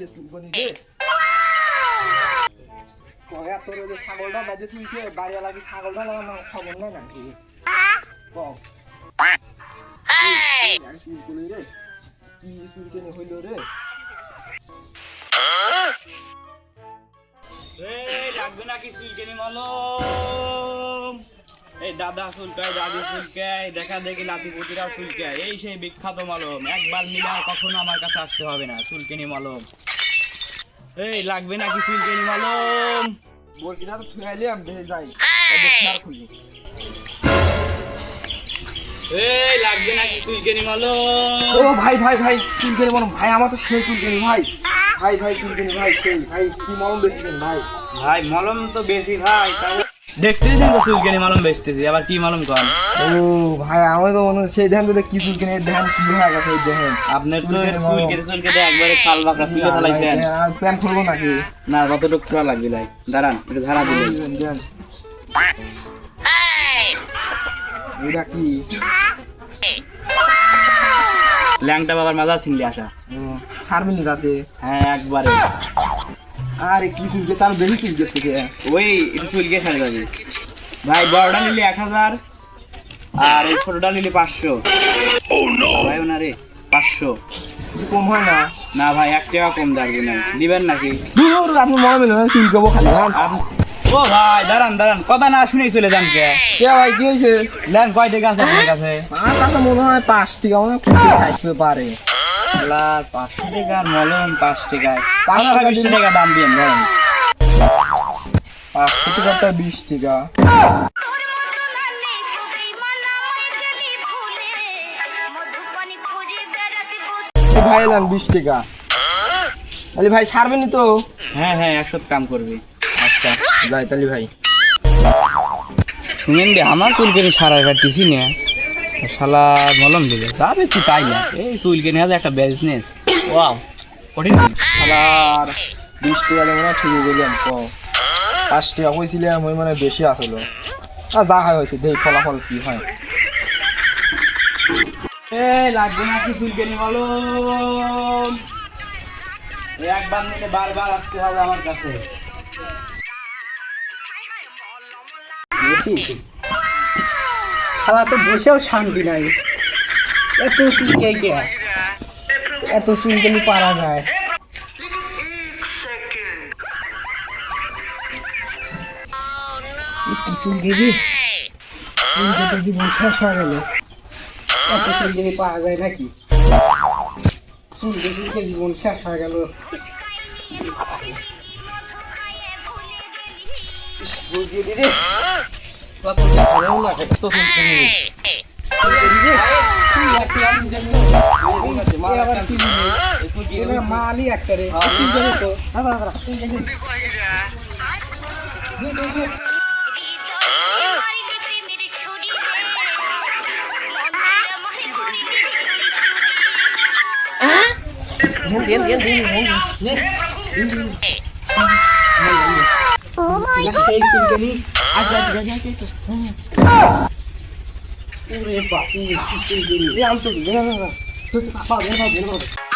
যে রে কয়া তোর যে ছাগলটা বাজে তুইছে বাড়িওয়ালা কি ছাগলটা লাগানো খবর নাই নাকি? রে? কি হইল রে? লাগবে নাকি চুলকানি মলম? এই দাদা চুলকায় দাদু চুলকায় দেখা দেখি নাতি পুতিরা চুলকায় এই সেই বিখ্যাত মলম একবার নিলে কখনো আমার কাছে আসতে হবে না চুলকানি মলম। এই লাগবে নাকি চুলকানি মলম? বল কিনা তো আমি দেখে যাই। এই! লাগবে নাকি চুলকানি মালম? ও ভাই ভাই ভাই চুলকানি মালম। ভাই আমার তো সেই চুলকানি ভাই। ভাই ভাই চুলকানি ভাই সেই ভাই কি মলম বেশি ভাই? ভাই মলম তো বেশি ভাই তাহলে দেখতেছেন তো মলম বেচতেছি আবার কি মলম কন ও ভাই আমি তো মনে সেই ধ্যান তো কি ধ্যান কি হয়ে গেছে দেখেন। আপনার তো একবারে বাঁকড়া তুলে ফেলাইছেন। প্যান খুলবো নাকি? না কতটুকু খোলা লাগবে ভাই? দাঁড়ান এটা ঝাড়া দিলেন দেন। এটা কি? ল্যাংটা বাবার মাজার ছিনলি আসা ছাড়বেন রাতে হ্যাঁ একবারে। আরে কি চুলকে তার বেশি চুলকে থেকে। ওই একটু চুলকে ছাড়ে যাবে। ভাই বড়টা নিলে এক হাজার আর এই ছোটটা নিলে পাঁচশো। ভাই না রে পাঁচশো। কম হয় না। না ভাই এক টাকা কম থাকবে না দিবেন নাকি? আপনি মনে মিলে চুলকাবো খালি হ্যাঁ আপ- ও ভাই দাঁড়ান দাঁড়ান কথা না শুনেই চলে যান কে? কে ভাই কি হয়েছে? দেন কয় টাকা আছে আপনার কাছে? আমার কাছে মনে হয় পাঁচ টাকা মনে হয় পারে। পাঁচশো টাকার মলম পাঁচ টাকায়। বিশ টাকা দাম দিয়ে পাঁচশো টাকাটা বিশ টাকা। ভাই এলাম বিশ টাকা। তাহলে ভাই ছাড়বেনি তো? হ্যাঁ হ্যাঁ একশো কাম করবি। আচ্ছা যাই তাহলে ভাই। শুনেন আমার চুলকানি সারা কাটতেছি না। শালা মলম দিবে যাবে তুই তাই না? এই চুলকানি আছে একটা বিজনেস ওয়াও কঠিন আর বিশ টাকা দেবো না ঠিক গেলাম ক? পাঁচ টাকা কইছিলাম ওই মানে বেশি আসলো। আর যা হয় হয়েছে দেখ ফলাফল কি হয়। এই লাগবে না কি চুলকানি মলম এই একবার নিলে বারবার আসতে হবে আমার কাছে। খালা তো বসেও শান্তি নাই। এত কে? এত চুলকানি পারা যায়। হয়ে এত চুলকানি পাওয়া যায় নাকি? হয়ে গেল। মালি একটা রে তো রে মন্দিরে মারি ঘুরি এই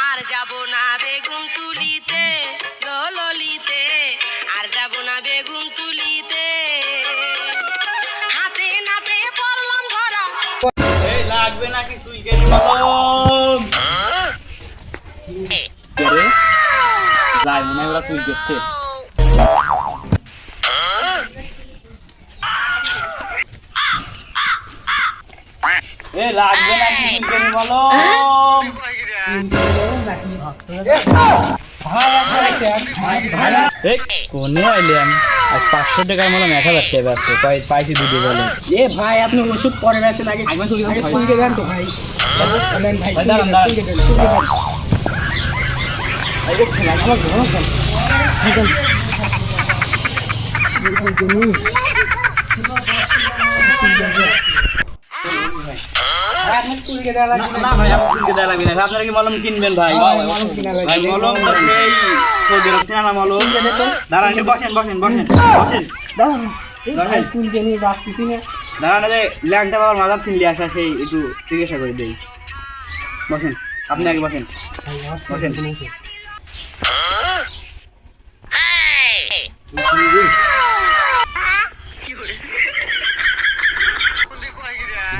আর যাব না বেগুন তুলিতে ললিতে আর যাব না বেগুন তুলিতে। হাতে নাতে পড়লাম ধরা। এই লাগবে নাকি চুলকানি মলম রে যাই মনে হয় ওরা এ লাগবে নাকি চুলকানি মলম এই কোনে আইলেন আজ পাঁচশো টাকার মলম এক হাজার টাকা পাই- পাইছি দুটো বলেন এ ভাই আপনি ওষুধ পরে বেছেন আগে আগে আগে দেন। তো ভাই। দেন কিনবেন ভাই ভাই দাঁড়ান বসেন বসেন বসেন বসেন দাঁড়ান চুলকে নিয়ে বাঁচতেছি না আসা সেই একটু জিজ্ঞাসা করে দেই বসেন আপনি আগে বসেন বসেন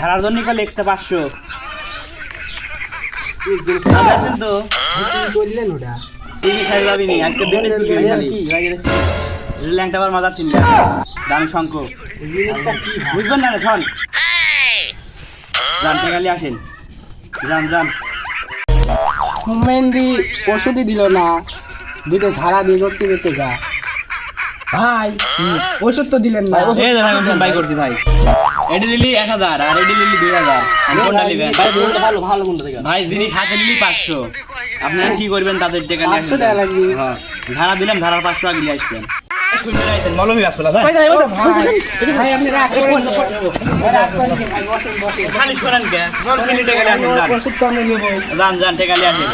ঝাড়ার জন্য করলে এক্সট্রা পাঁচশো। দাদা আছেন তো? করলেন ওটা নি? আজকে দিনে চুলকি খালি ল্যাংটা আবার মাজার চিনলে দামি শঙ্খ? বুঝবেন না রে যান টেকালি আসেন। যান যান মেহেন্দি ওষুধই দিল না। দুটো ঝাড়া দিয়ে করতে যেতে গা ভাই ওষুধ তো দিলেন না। বাই করছি ভাই। এডি লিলি এক হাজার আর এডি লিলি দুই হাজার। কোনটা নেবেন? ভাই জিনিস হাতে নিলি পাঁচশো। আপনারা কি করবেন তাদের টাকা। হ্যাঁ ধারা দিলাম ধারার পাঁচশো দিয়ে আসবেন। মলমি ভাই? আপনি খালি শোনেন কে? আসেন যান। যান টেকালি আসেন।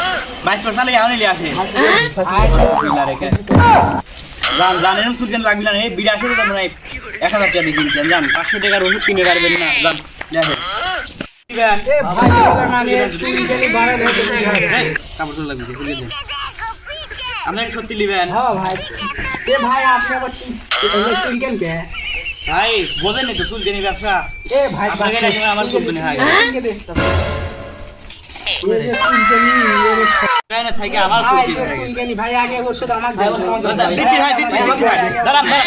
বাইশ পার্সেন্ট এখন আসে যান যান এরকম লাগবে না এই বিরাশি টাকা মানে এক হাজার টাকা দিয়ে কিনছেন যান পাঁচশো টাকার ওষুধ কিনে পারবেন না যান দেখেন। আপনার সত্যি ভাই। আপনি আবার কে? ভাই বোঝেন তো ব্যবসা। এ ভাই কিনে হয়। ভাই, ভাই আগে। দিচ্ছি ভাই দিচ্ছি দিচ্ছি ভাই দাঁড়ান দাঁড়ান।